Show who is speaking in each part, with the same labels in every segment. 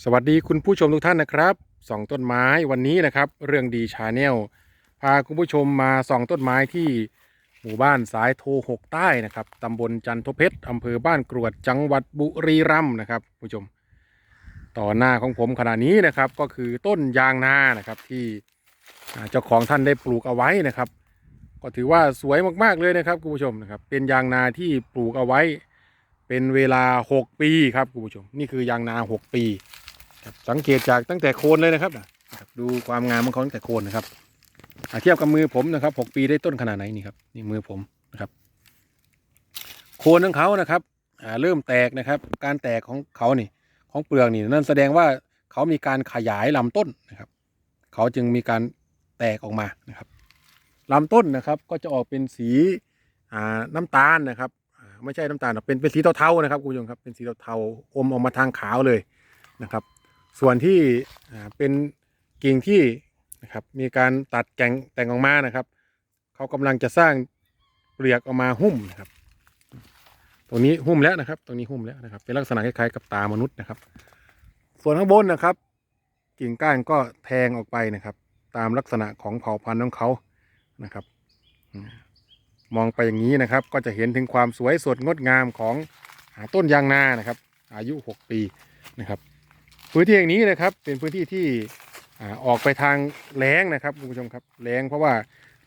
Speaker 1: สวัสดีคุณผู้ชมทุกท่านนะครับส่องต้นไม้วันนี้นะครับ เรื่องดีชาแนลพาคุณผู้ชมมาส่องต้นไม้ที่หมู่บ้านสายโทหกใต้นะครับตำบลจันทเพชรอำเภอบ้านกรวดจังหวัดบุรีรัมย์นะครับคุณผู้ชม ต่อหน้าของผมขณะนี้นะครับก็คือต้นยางนานะครับที่เจ้าของท่านได้ปลูกเอาไว้นะครับ ก็ถือว่าสวยมากๆเลยนะครับคุณผู้ชมนะครับ เป็นยางนาที่ปลูกเอาไว้ เป็นเวลา 6 ปีครับคุณผู้ชม นี่คือยางนา 6 ปี สังเกตจากตั้งแต่โคนเลยนะครับ ดูความงามของเขาตั้งแต่โคนนะครับเทียบกับมือผมนะครับ6ปีได้ต้นขนาดไหนนี่ครับนี่มือผมนะครับ โคนของเขานะครับเริ่มแตกนะครับ การแตกของเขานี่ของเปลือกนี่นั่นแสดงว่าเขามีการขยายลำต้นนะครับ เขาจึงมีการแตกออกมานะครับลำต้นนะครับก็จะออกเป็นสีน้ำตาลนะครับไม่ใช่น้ำตาลเป็นเป็นสีเทาๆนะครับคุณผู้ชมครับเป็นสีเทาๆอมออกมาทางขาวเลยนะครับ ส่วนที่เป็นกิ่งที่นะครับมีการตัดแต่งแต่งออกมานะครับเขากำลังจะสร้างเปลือกออกมาหุ้มนะครับ ตรงนี้หุ้มแล้วนะครับ ตรงนี้หุ้มแล้วนะครับ เป็นลักษณะคล้ายๆกับตามนุษย์นะครับ ส่วนข้างบนนะครับ กิ่งก้านก็แทงออกไปนะครับ ตามลักษณะของเผ่าพันธุ์ของเขานะครับ มองไปอย่างนี้นะครับ ก็จะเห็นถึงความสวยสดงดงามของต้นยางนานะครับ อายุ 6 ปีนะครับ พื้นที่อย่างนี้นะครับเป็นพื้นที่ที่ออกไปทางแล้งนะครับคุณผู้ชมครับแล้งเพราะว่า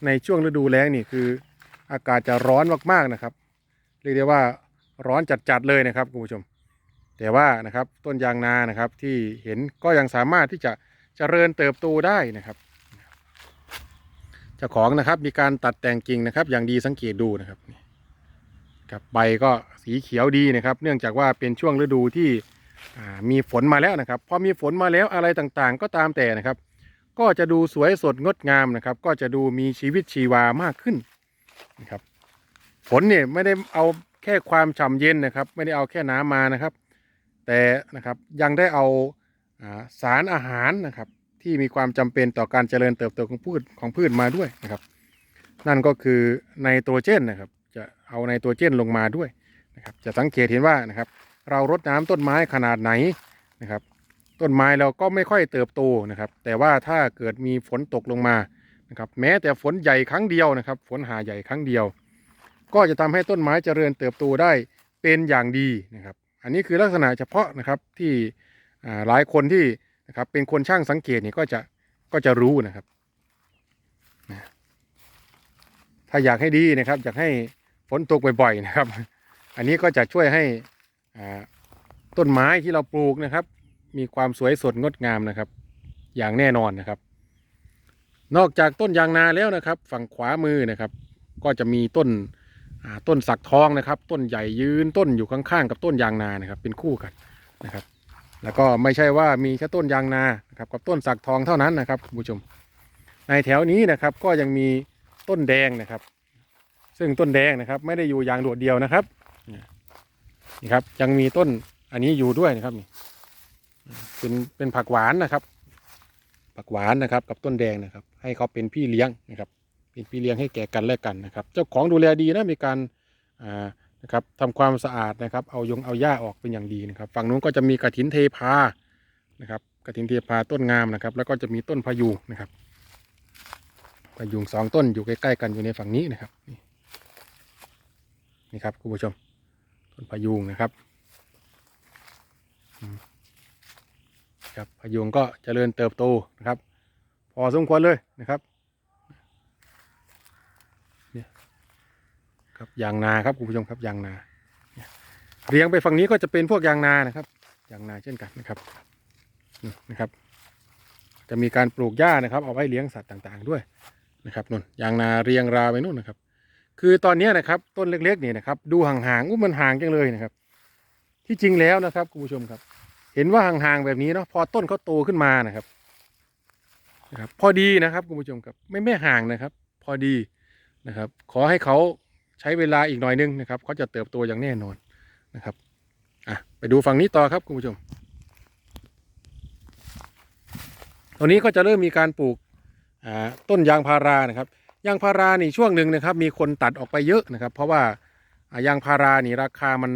Speaker 1: ในช่วงฤดูแล้งนี่คือ อากาศจะร้อนมากๆนะครับเรียกได้ว่าร้อนจัดๆเลยนะครับคุณผู้ชม แต่ว่านะครับต้นยางนานะครับที่เห็นก็ยังสามารถที่จะเจริญเติบโตได้นะครับเจ้าของนะครับมีการตัดแต่งกิ่งนะครับ อย่างดีสังเกตดูนะครับนี่ครับใบก็สีเขียวดีนะครับ เนื่องจากว่าเป็นช่วงฤดูที่ มีฝนมาแล้วนะครับ พอมีฝนมาแล้วอะไรต่างๆ ก็ตามแต่นะครับ ก็จะดูสวยสดงดงามนะครับ ก็จะดูมีชีวิตชีวามากขึ้นนะครับ ฝนเนี่ยไม่ได้เอาแค่ความฉ่ำเย็นนะครับ ไม่ได้เอาแค่น้ำมานะครับ แต่นะครับยังได้เอาสารอาหารนะครับ ที่มีความจำเป็นต่อการเจริญเติบโตของพืชของพืชมาด้วยนะครับ นั่นก็คือไนโตรเจนนะครับ จะเอาไนโตรเจนลงมาด้วยนะครับ จะสังเกตเห็นว่านะครับ เรารดน้ำต้นไม้ขนาดไหนนะครับ ต้นไม้เราก็ไม่ค่อยเติบโตนะครับ แต่ว่าถ้าเกิดมีฝนตกลงมานะครับ แม้แต่ฝนใหญ่ครั้งเดียวนะครับ ฝนหาใหญ่ครั้งเดียว ก็จะทำให้ต้นไม้เจริญเติบโตได้เป็นอย่างดีนะครับ อันนี้คือลักษณะเฉพาะนะครับที่หลายคนที่นะครับเป็นคนช่างสังเกตนี่ก็จะก็จะรู้นะครับถ้าอยากให้ดีนะครับ อยากให้ฝนตกบ่อยๆนะครับ อันนี้ก็จะช่วยให้ ต้นไม้ที่เราปลูกนะครับ มีความสวยสดงดงามนะครับ อย่างแน่นอนนะครับ นอกจากต้นยางนาแล้วนะครับ ฝั่งขวามือนะครับ ก็จะมีต้นต้นสักทองนะครับ ต้นใหญ่ยืนต้นอยู่ข้างๆกับต้นยางนานะครับ เป็นคู่กันนะครับ แล้วก็ไม่ใช่ว่ามีแค่ต้นยางนานะครับ กับต้นสักทองเท่านั้นนะครับคุณผู้ชม ในแถวนี้นะครับก็ยังมีต้นแดงนะครับ ซึ่งต้นแดงนะครับ ไม่ได้อยู่อย่างโดดเดียวนะครับ นี่ครับ ยังมีต้นอันนี้อยู่ด้วยนะครับนี่เป็นเป็นผักหวานนะครับ ผักหวานนะครับ กับต้นแดงนะครับ ให้เขาเป็นพี่เลี้ยงนะครับ เป็นพี่เลี้ยงให้แก่กันและกันนะครับ เจ้าของดูแลดีนะมีการอ่านะครับทำความสะอาดนะครับ เอายงเอาหญ้าออกเป็นอย่างดีนะครับ ฝั่งนู้นก็จะมีกระถินเทพานะครับกระถินเทพาต้นงามนะครับ แล้วก็จะมีต้นพยูงนะครับพยูงสองต้นอยู่ใกล้ๆกันอยู่ในฝั่งนี้นะครับนี่ครับคุณผู้ชม ต้นพยูงนะครับครับพยูงก็เจริญเติบโตนะครับ พอสมควรเลยนะครับครับยางนาครับคุณผู้ชมครับยางนาเนี่ยเรียงไปฝั่งนี้ก็จะเป็นพวกยางนานะครับยางนาเช่นกันนะครับนะครับ จะมีการปลูกหญ้านะครับ เอาไว้เลี้ยงสัตว์ต่างๆด้วยนะครับนุ่นยางนาเรียงราไปนู่นนะครับ คือตอนนี้นะครับต้นเล็กๆนี่นะครับ ดูห่างๆอุ้มันห่างจังเลยนะครับ ที่จริงแล้วนะครับคุณผู้ชมครับ เห็นว่าห่างๆแบบนี้เนาะพอต้นเขาโตขึ้นมานะครับนะครับ พอดีนะครับคุณผู้ชมครับ ไม่ไม่ห่างนะครับ พอดีนะครับ ขอให้เขาใช้เวลาอีกหน่อยนึงนะครับเขาจะเติบโตอย่างแน่นอนนะครับอะไปดูฝั่งนี้ต่อครับคุณผู้ชมตรงนี้ก็จะเริ่มมีการปลูกอ่าต้นยางพารานะครับ ยางพารานี่ช่วงหนึ่งนะครับมีคนตัดออกไปเยอะนะครับ เพราะว่ายางพารานี่ราคามัน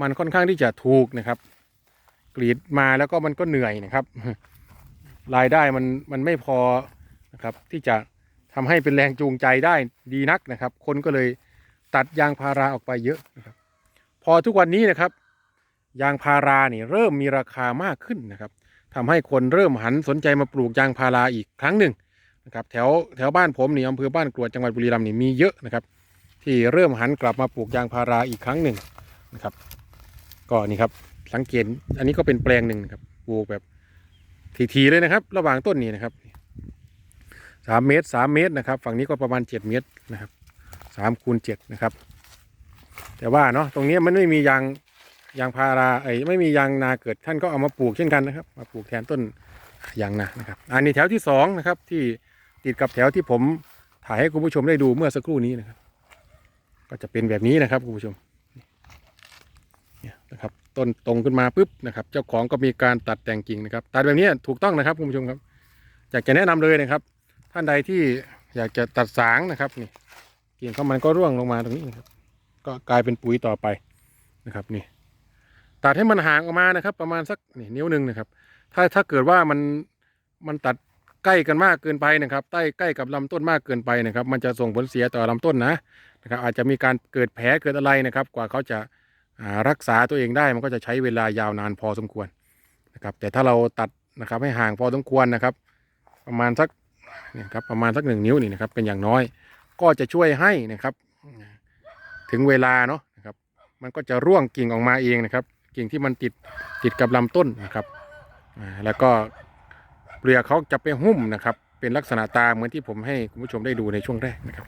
Speaker 1: มันค่อนข้างที่จะถูกนะครับ กรีดมาแล้วก็มันก็เหนื่อยนะครับ รายได้มันมันไม่พอนะครับ ที่จะทำให้เป็นแรงจูงใจได้ดีนักนะครับ คนก็เลยตัดยางพาราออกไปเยอะนะครับ พอทุกวันนี้นะครับ ยางพาราเนี่ยเริ่มมีราคามากขึ้นนะครับทำให้คนเริ่มหันสนใจมาปลูกยางพาราอีกครั้งหนึ่ง นะครับแถวแถวบ้านผมนี่อำเภอบ้านกรวดจังหวัดบุรีรัมย์นี่มีเยอะนะครับ ที่เริ่มหันกลับมาปลูกยางพาราอีกครั้งหนึ่งนะครับ ก็นี่ครับสังเกตอันนี้ก็เป็นแปลงหนึ่งครับปลูกแบบทีๆเลยนะครับ ระหว่างต้นนี้นะครับสามเมตรสามเมตรนะครับ ฝั่งนี้ก็ประมาณเจ็ดเมตรนะครับสามคูณเจ็ดนะครับ แต่ว่าเนาะตรงนี้มันไม่มียางยางพาราไอ้ไม่มียางนาเกิดท่านก็เอามาปลูกเช่นกันนะครับ มาปลูกแทนต้นยางนานะครับ อันนี้แถวที่สองนะครับที่ ติดกับแถวที่ผมถ่ายให้คุณผู้ชมได้ดูเมื่อสักครู่นี้นะครับ ก็จะเป็นแบบนี้นะครับคุณผู้ชมเนี่ยนะครับ ต้นตรงขึ้นมาปุ๊บนะครับ เจ้าของก็มีการตัดแต่งกิ่งนะครับ ตัดแบบนี้ถูกต้องนะครับคุณผู้ชมครับ อยากจะแนะนำเลยนะครับ ท่านใดที่อยากจะตัดสางนะครับนี่กิ่งของมันก็ร่วงลงมาตรงนี้นะครับ ก็กลายเป็นปุ๋ยต่อไปนะครับนี่ ตัดให้มันห่างออกมานะครับ ประมาณสักนี่นิ้วหนึ่งนะครับ ถ้าถ้าเกิดว่ามันมันตัด ใกล้กันมากเกินไปนะครับใกล้ใกล้กับลำต้นมากเกินไปนะครับ มันจะส่งผลเสียต่อลำต้นนะนะครับ อาจจะมีการเกิดแผลเกิดอะไรนะครับ กว่าเขาจะรักษาตัวเองได้มันก็จะใช้เวลายาวนานพอสมควรนะครับ แต่ถ้าเราตัดนะครับให้ห่างพอสมควรนะครับ ประมาณสักนี่ครับประมาณสักหนึ่งนิ้วนี่นะครับเป็นอย่างน้อย ก็จะช่วยให้นะครับ ถึงเวลาเนาะนะครับ มันก็จะร่วงกิ่งออกมาเองนะครับ กิ่งที่มันติดติดกับลำต้นนะครับแล้วก็ เปลือกเขาจะไปหุ้มนะครับ เป็นลักษณะตาเหมือนที่ผมให้คุณผู้ชมได้ดูในช่วงแรกนะครับ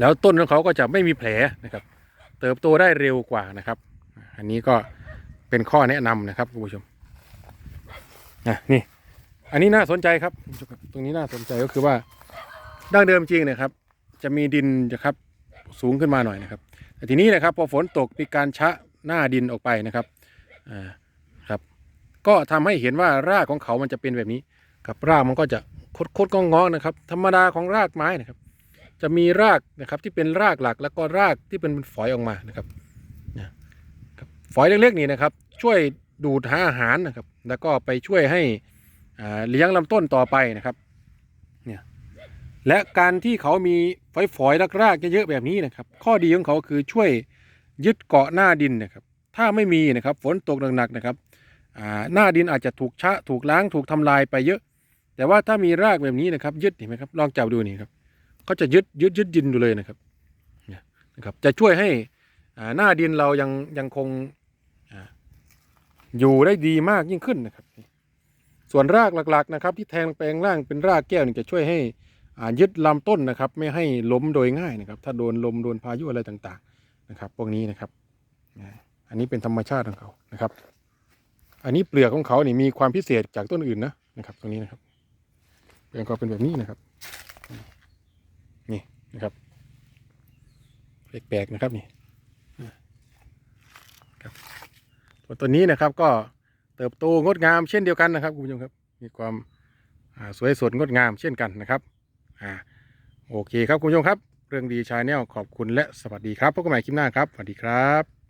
Speaker 1: แล้วต้นของเขาก็จะไม่มีแผลนะครับ เติบโตได้เร็วกว่านะครับ อันนี้ก็เป็นข้อแนะนำนะครับคุณผู้ชมอะนี่ อันนี้น่าสนใจครับ ตรงนี้น่าสนใจก็คือว่าดั้งเดิมจริงนะครับ จะมีดินนะครับสูงขึ้นมาหน่อยนะครับแต่ทีนี้นะครับพอฝนตกมีการชะหน้าดินออกไปนะครับอ่า ก็ทำให้เห็นว่ารากของเขามันจะเป็นแบบนี้ครับรากมันก็จะคดคดๆงอๆนะครับ ธรรมดาของรากไม้นะครับ จะมีรากนะครับที่เป็นรากหลักแล้วก็รากที่เป็นฝอยออกมานะครับฝอยเล็กๆนี่นะครับ ช่วยดูดหาอาหารนะครับ แล้วก็ไปช่วยให้เลี้ยงลำต้นต่อไปนะครับเนี่ยและการที่เขามีฝอยๆรากๆเยอะๆแบบนี้นะครับ ข้อดีของเขาคือช่วยยึดเกาะหน้าดินนะครับ ถ้าไม่มีนะครับฝนตกหนักๆนะครับ หน้าดินอาจจะถูกชะถูกล้างถูกทำลายไปเยอะ แต่ว่าถ้ามีรากแบบนี้นะครับยึดเห็นไหมครับลองจับดูนี่ครับเขาจะยึดยึดยึดดินดูเลยนะครับเนี่ยนะครับ จะช่วยให้หน้าดินเรายังยังคงอยู่ได้ดีมากยิ่งขึ้นนะครับ ส่วนรากหลักๆนะครับ ที่แทงแปลงร่างเป็นรากแก้วนี่จะช่วยให้ยึดลำต้นนะครับ ไม่ให้ล้มโดยง่ายนะครับ ถ้าโดนลมโดนพายุอะไรต่างๆนะครับ พวกนี้นะครับอ่าอันนี้เป็นธรรมชาติของเขานะครับ อันนี้เปลือกของเขานี่มีความพิเศษจากต้นอื่นนะนะครับ ตรงนี้นะครับเปลือกเขาเป็นแบบนี้นะครับ นี่นะครับแปลกๆนะครับนี่ครับส่วตัวนี้นะครับก็เติบโตงดงามเช่นเดียวกันนะครับคุณผู้ชมครับ มีความาสวยสดงดงามเช่นกันนะครับอ่าโอเคครับคุณผู้ชมครับ เรื่องดีชาแนลขอบคุณและสวัสดีครับพบกันใหม่คลิปหน้าครับสวัสดีครับ